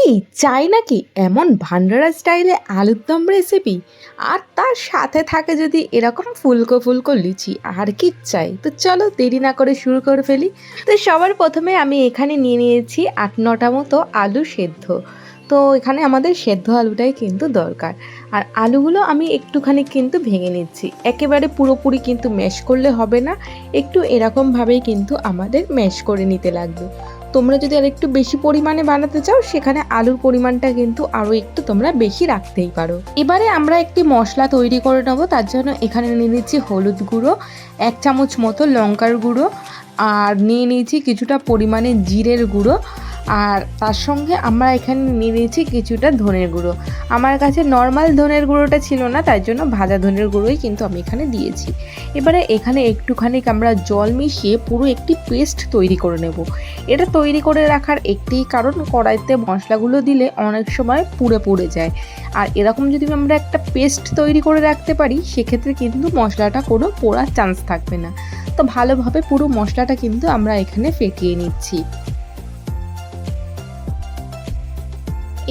কি? চাই নাকি? এমন ভান্ডারা স্টাইলে আলুর দম রেসিপি আর তার সাথে থাকে যদি এরকম ফুলকো ফুলকো লুচি, আর কি চাই? তো চলো দেরি না করে শুরু করে ফেলি। তো সবার প্রথমে আমি এখানে নিয়ে নিয়েছি আট নটা মতো আলু সেদ্ধ। তো এখানে আমাদের সেদ্ধ আলুটাই কিন্তু দরকার। আর আলুগুলো আমি একটুখানি কিন্তু ভেঙে নিচ্ছি। একেবারে পুরোপুরি কিন্তু ম্যাশ করলে হবে না। একটু এরকমভাবেই কিন্তু আমাদের ম্যাশ করে নিতে লাগবে। তোমরা যদি আর একটু বেশি পরিমাণে বানাতে চাও, সেখানে আলুর পরিমাণটা কিন্তু আরও একটু তোমরা বেশি রাখতেই পারো। এবারে আমরা একটি মশলা তৈরি করে নেব, তার জন্য এখানে নিয়ে নিচ্ছি হলুদ গুঁড়ো, এক চামচ মতো লঙ্কার গুঁড়ো, আর নিয়ে নিয়েছি কিছুটা পরিমাণে জিরের গুঁড়ো আর তার সঙ্গে আমরা এখানে নিয়ে নিয়েছি কিছুটা ধনের গুঁড়ো। আমার কাছে নর্মাল ধনের গুঁড়োটা ছিল না তাই জন্য ভাজা ধনের গুঁড়োই কিন্তু আমি এখানে দিয়েছি। এবারে এখানে একটুখানি আমরা জল মিশিয়ে পুরো একটি পেস্ট তৈরি করে নেব। এটা তৈরি করে রাখার একটি কারণ, কড়াইতে মশলাগুলো দিলে অনেক সময় পুড়ে পুড়ে যায়। আর এরকম যদি আমরা একটা পেস্ট তৈরি করে রাখতে পারি, সেক্ষেত্রে কিন্তু মশলাটা কোনো পোড়ার চান্স থাকবে না। তো ভালোভাবে পুরো মশলাটা কিন্তু আমরা এখানে ফেটিয়ে নিচ্ছি।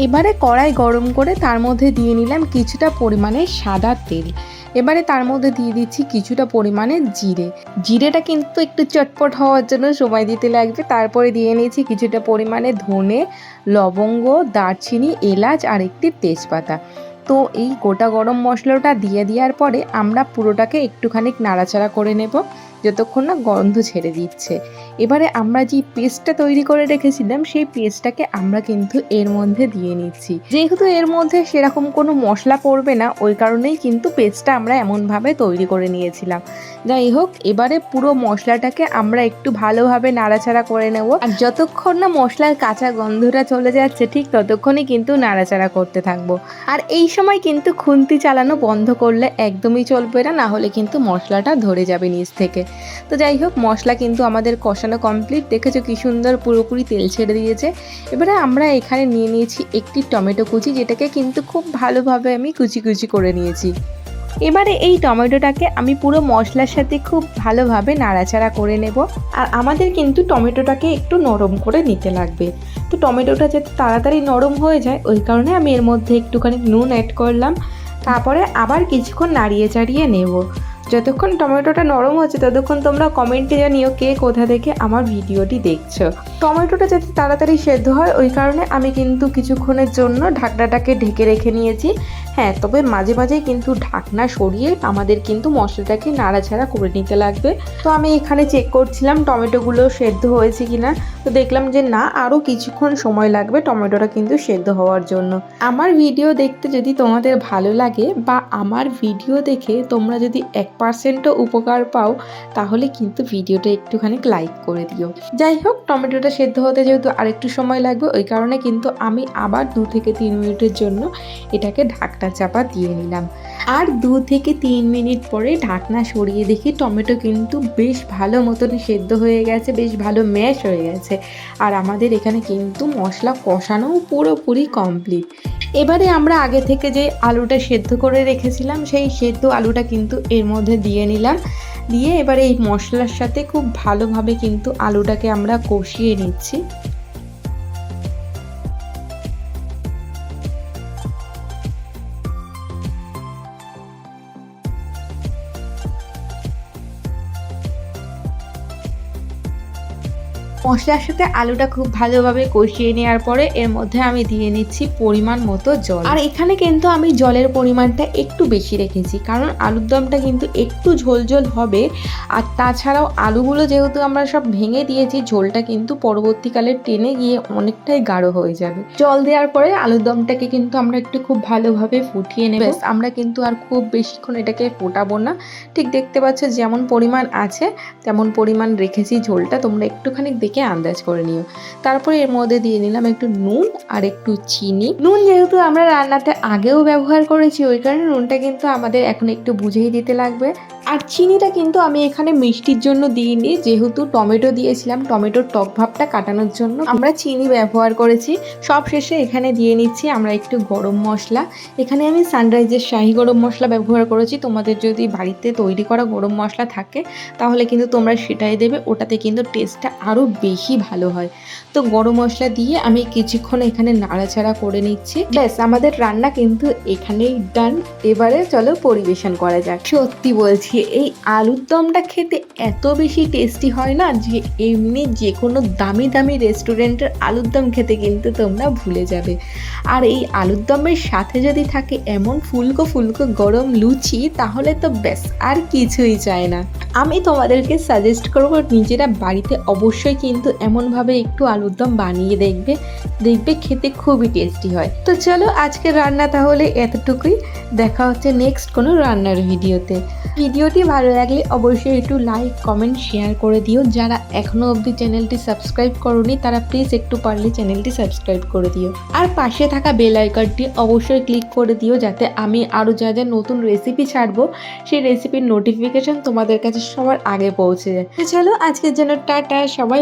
এবারে কড়াই গরম করে তার মধ্যে দিয়ে নিলাম কিছুটা পরিমাণে সাদা তেল। এবারে তার মধ্যে দিয়ে দিচ্ছি কিছুটা পরিমাণে জিরে। জিরেটা কিন্তু একটু চটপট হওয়ার জন্য সময় দিতে লাগবে। তারপরে দিয়ে নিয়েছি কিছুটা পরিমাণে ধনে, লবঙ্গ, দারচিনি, এলাচ আর একটি তেজপাতা। তো এই গোটা গরম মশলাটা দিয়ে দেওয়ার পরে আমরা পুরোটাকে একটুখানি নাড়াচাড়া করে নেব। যতক্ষণ না গন্ধ ছেড়ে দিচ্ছে। এবারে আমরা যে পেস্টটা তৈরি করে রেখেছিলাম, সেই পেস্টটাকে আমরা কিন্তু এর মধ্যে দিয়ে নিচ্ছি। যেহেতু এর মধ্যে সেরকম কোনো মশলা পড়বে না, ওই কারণেই কিন্তু পেস্টটা আমরা এমনভাবে তৈরি করে নিয়েছিলাম। যাই হোক, এবারে পুরো মশলাটাকে আমরা একটু ভালোভাবে নাড়াচাড়া করে নেব। আর যতক্ষণ না মশলার কাঁচা গন্ধটা চলে যাচ্ছে, ঠিক ততক্ষণই কিন্তু নাড়াচাড়া করতে থাকব। আর এই সময় কিন্তু খুন্তি চালানো বন্ধ করলে একদমই চলবে না না হলে কিন্তু মশলাটা ধরে যাবে নিচ থেকে। তো যাই হোক, মশলা কিন্তু আমাদের কষানো কমপ্লিট দেখেছ কি সুন্দর পুরোপুরি তেল ছেড়ে দিয়েছে। এবারে আমরা এখানে নিয়ে নিয়েছি একটি টমেটো কুচি, যেটাকে কিন্তু খুব ভালোভাবে আমি কুচি কুচি করে নিয়েছি। এবারে এই টমেটোটাকে আমি পুরো মশলার সাথে খুব ভালোভাবে নাড়াচাড়া করে নেব। আর আমাদের কিন্তু টমেটোটাকে একটু নরম করে নিতে লাগবে। তো টমেটোটা যাতে তাড়াতাড়ি নরম হয়ে যায়, ওই কারণে আমি এর মধ্যে একটুখানি নুন অ্যাড করলাম। তারপরে আবার কিছুক্ষণ নাড়িয়ে চাড়িয়ে নেব। যতক্ষণ টমেটোটা নরম হচ্ছে ততক্ষণ তোমরা কমেন্টে জানিও কে কোথা থেকে আমার ভিডিওটি দেখছ। টমেটোটা যাতে তাড়াতাড়ি সেদ্ধ হয়, ওই কারণে আমি কিন্তু কিছুক্ষণের জন্য ঢাকনাটাকে ঢেকে রেখে নিয়েছি। হ্যাঁ তবে মাঝে মাঝে কিন্তু ঢাকনা সরিয়ে আমাদের কিন্তু মশলাটাকে নাড়াছাড়া করে নিতে লাগবে। তো আমি এখানে চেক করছিলাম টমেটোগুলো সেদ্ধ হয়েছে কিনা। তো দেখলাম যে না, আরও কিছুক্ষণ সময় লাগবে টমেটোটা কিন্তু সেদ্ধ হওয়ার জন্য। আমার ভিডিও দেখতে যদি তোমাদের ভালো লাগে বা আমার ভিডিও দেখে তোমরা যদি এক পার্সেন্টও উপকার পাও, তাহলে কিন্তু ভিডিওটা একটুখানি লাইক করে দিও। যাই হোক, টমেটোটা সেদ্ধ হতে যেহেতু আরেকটু সময় লাগবে, ওই কারণে কিন্তু আমি আবার দু থেকে তিন মিনিটের জন্য এটাকে ঢাকনা চাপা দিয়ে নিলাম। আর দু থেকে তিন মিনিট পরে ঢাকনা সরিয়ে দেখি টমেটো কিন্তু বেশ ভালো মতন সেদ্ধ হয়ে গেছে, বেশ ভালো ম্যাশ হয়ে গেছে। আর আমাদের এখানে কিন্তু মশলা কষানোও পুরোপুরি কমপ্লিট। এবারে আমরা আগে থেকে যে আলুটা সেদ্ধ করে রেখেছিলাম, সেই সেদ্ধ আলুটা কিন্তু এর মধ্যে দিয়ে নিলাম। দিয়ে এবারে এই মশলার সাথে খুব ভালোভাবে কিন্তু আলুটাকে আমরা কষিয়ে নিচ্ছি। মশলার সাথে আলুটা খুব ভালোভাবে কষিয়ে নেওয়ার পরে এর মধ্যে আমি দিয়ে নিচ্ছি পরিমাণ মতো জল। আর এখানে কিন্তু আমি জলের পরিমাণটা একটু বেশি রেখেছি, কারণ আলুর দমটা কিন্তু একটু ঝোল ঝোল হবে। আর তাছাড়াও আলুগুলো যেহেতু আমরা সব ভেঙে দিয়েছি, ঝোলটা কিন্তু পরবর্তীকালে টেনে গিয়ে অনেকটাই গাঢ় হয়ে যাবে। জল দেওয়ার পরে আলুর দমটাকে কিন্তু আমরা একটু খুব ভালোভাবে ফুটিয়ে নেব। আমরা কিন্তু আর খুব বেশিক্ষণ এটাকে ফোটাবো না। ঠিক দেখতে পাচ্ছ, যেমন পরিমাণ আছে, তেমন পরিমাণ রেখেছি ঝোলটা। তোমরা একটুখানি দেখে আন্দাজ করে নিও। তারপরে এর মধ্যে দিয়ে নিলাম একটু নুন আর একটু চিনি। নুন যেহেতু আমরা রান্নাতে আগেও ব্যবহার করেছি, ওই কারণে নুনটা কিন্তু আমাদের এখন একটু বুঝেই দিতে লাগবে। আর চিনিটা কিন্তু আমি এখানে মিষ্টির জন্য দিইনি, যেহেতু টমেটো দিয়েছিলাম, টমেটোর টক ভাবটা কাটানোর জন্য। আমরা চিনি ব্যবহার করেছি। সব শেষে এখানে দিয়ে নিচ্ছি আমরা একটু গরম মশলা। এখানে আমি সানরাইজের শাহি গরম মশলা ব্যবহার করেছি। তোমাদের যদি বাড়িতে তৈরি করা গরম মশলা থাকে, তাহলে কিন্তু তোমরা সেটাই দেবে। ওটাতে কিন্তু টেস্টটা আরও বেশি ভালো হয়। তো গরম মশলা দিয়ে আমি কিছুক্ষণ এখানে নাড়াচাড়া করে নিচ্ছি। ব্যাস, আমাদের রান্না কিন্তু এখানেই ডান এবারে চলো পরিবেশন করা যাক। সত্যি বলছি, এই আলুর দমটা খেতে এত বেশি টেস্টি হয় না যে এমনি যে কোনো দামি দামি রেস্টুরেন্টের আলুর দম খেতে কিন্তু তোমরা ভুলে যাবে। আর এই আলুর দমের সাথে যদি থাকে এমন ফুলকো ফুলকো গরম লুচি, তাহলে তো ব্যাস, আর কিছুই চায় না। আমি তোমাদেরকে সাজেস্ট করব, নিজেরা বাড়িতে অবশ্যই কিন্তু এমনভাবে একটু আলুর দম বানিয়ে দেখবে দেখবে খেতে খুবই টেস্টি হয়। তো চলো আজকের রান্না তাহলে এতটুকুই। দেখা হচ্ছে নেক্সট কোনো রান্নার ভিডিওতে ভিডিওটি ভালো লাগলে অবশ্যই একটু লাইক কমেন্ট শেয়ার করে দিও। যারা এখনও অবধি চ্যানেলটি সাবস্ক্রাইব করনি, তারা প্লিজ একটু পারলে চ্যানেলটি সাবস্ক্রাইব করে দিও। আর পাশে থাকা বেল আইকনটি অবশ্যই ক্লিক করে দিও, যাতে আমি আরও যা যা নতুন রেসিপি ছাড়বো, সেই রেসিপির নোটিফিকেশন তোমাদের কাছে সবার আগে পৌঁছে যায়। চলো আজকের জন্য টাটা, সবাই